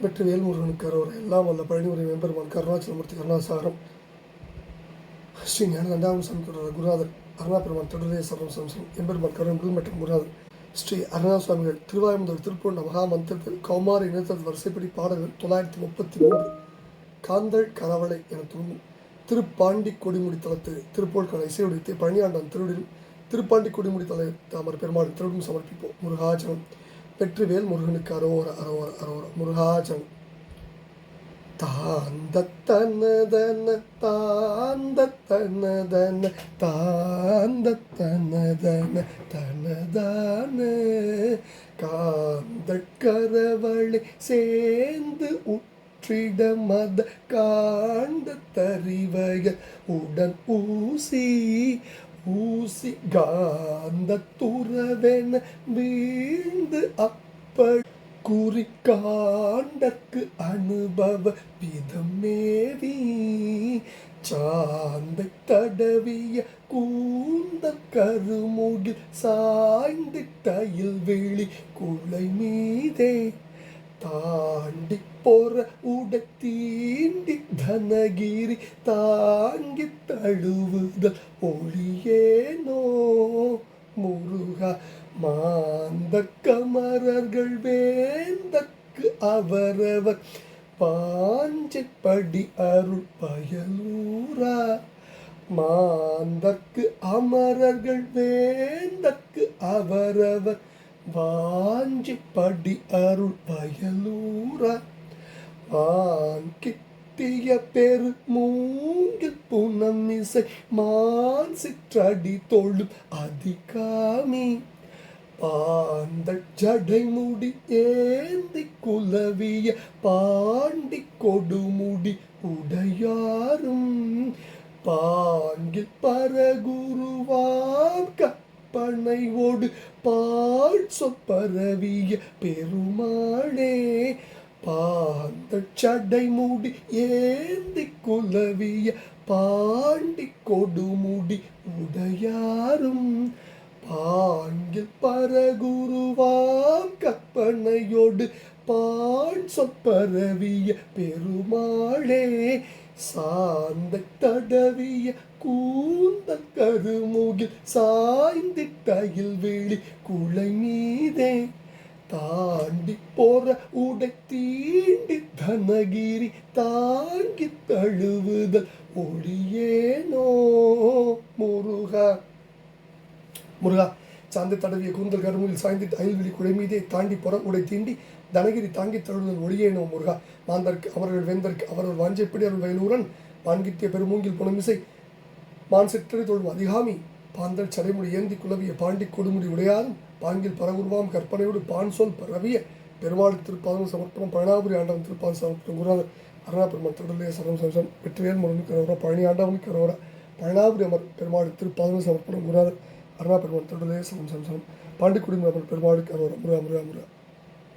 வெற்றி வேல்முருகனுக்கு அரோர் எல்லாம் வல்ல பழனிமுறை மேம்பெருமான் கருணாச்சலமூர்த்தி கருணாசாரம். ஸ்ரீ ஞான தண்டாவன் சாமி குருநாதர் அருணாபெருமான் தொடரே சரம் சம்சம் எம்பெருமான் கருண் மற்றும் குருநாதர். ஸ்ரீ அருணா சுவாமிகள் திருவாயுமுதல் திருப்பூண்ட மகா மந்திரத்தில் கௌமார இனத்தில் வரிசைப்படி பாடல்கள் தொள்ளாயிரத்தி முப்பத்தி மூன்று. காந்தள் கரவளை என துவங்கும். திருப்பாண்டி கொடிமுடி தலத்து திருப்போழ்கான இசையுடைத்து பழனியாண்டான் திருவிடிலும் திருப்பாண்டி கொடிமுடி தலை தாமர் பெருமாள் திருவிடும் சமர்ப்பிப்போம். முருகாச்சனம் வெற்றிவேல் முருகனுக்கு அரோர அரோர அரோர. முருகாச்சனம் தாந்தத்தனதன தாந்தத்தனதன தாந்தத்தனதன தனதான. காந்தக்கரவளை சேர்ந்து உற்றிட மத காண்ட தறிவக உடன் ஊசி ஊசி காந்த துறவென வீழ்ந்து அப்ப குறிக்காண்டற்கு அனுபவ விதமேவி சாந்தை தடவிய கூந்த கருமுகில் சாய்ந்து தயில் வெளி குளை மீதே தாண்டி போற உட தீண்டி தனகிரி தாங்கி தழுவுதல் ஒளியேனோ? முருகா மாந்த கமரர்கள் வேந்தக்கு அவரவர் பாஞ்சப்படி அருள் பயலூரா? மாந்தக்கு அமரர்கள் வேந்தக்கு அவரவர் வாஞ்சிப்படி அருள் பயலூரா வான் கிட்டிய பெரு மூங்கில் புனம் இசை மான் சிற்றடி தொழும் அதிகாமி. பாந்த ஜடைமுடி ஏந்தி குலவிய பாண்டி கொடுமுடி உடையாரும். பாங்கில் பரகுருவான் கற்பனை ஓடு பால் சொப்பரவிய பெருமானே பாந்த சடை மூடி ஏந்தி குலவிய பாண்டி கொடுமுடி உடையாரும். பாங்கில் பரகுருவாம் கற்பனையோடு பான் சொப்பரவிய பெருமாளே சாந்த தடவிய கூந்த கருமுகில் சாய்ந்திட்டயில் வெளி குளை மீதே தாண்டி போற உடை தீண்டி தனகிரி தாங்கி தழுவுதல் ஒளியேனோ முருகா. முருகா சாந்தை தடவிய கூந்தல் கருமுகில் சாய்ந்து அயல்வெளி குழை மீதே தாண்டி புற உடை தீண்டி தனகிரி தாங்கி தழுவுதல் ஒளியேனோ முருகா. மாந்தர்க்கு அவர்கள் வேந்தர்க்கு அவர்கள் வாஞ்சைப்படி அருள் வயலூரன். வான்கிட்டிய பெருமூங்கில் புனமிசை மான் சிற்றறி தொழும் அதிகாமி. பாந்தல் சடைமுடி ஏந்தி குலவிய பாண்டி கொடுமுடி உடையாரும். பாங்கில் பரகுருவாம் கற்பனையோடு பான் சொல் பரவிய. பெருமாள் திருப்பாதம் சமர்ப்பணம் பழனாபுரி ஆண்டவன் திருப்பாதம் சமர்ப்பணம் குருநாதர் அருணாபெருமான் திருடலே சரம் சம்சம் வெற்றிவேல் முருகன் கரோரா பழனி ஆண்டவனுக்கு கரோரா பழனாபுரி அமர் பெருமாள் திருப்பாதம் சமர்ப்பணம் குருநாதர் அருணா பெருமாள் திருடலே சரம் சம்சம் பாண்டிக்குடி பெருமாளுக்கு கரோரா முருகா முருகா முருகா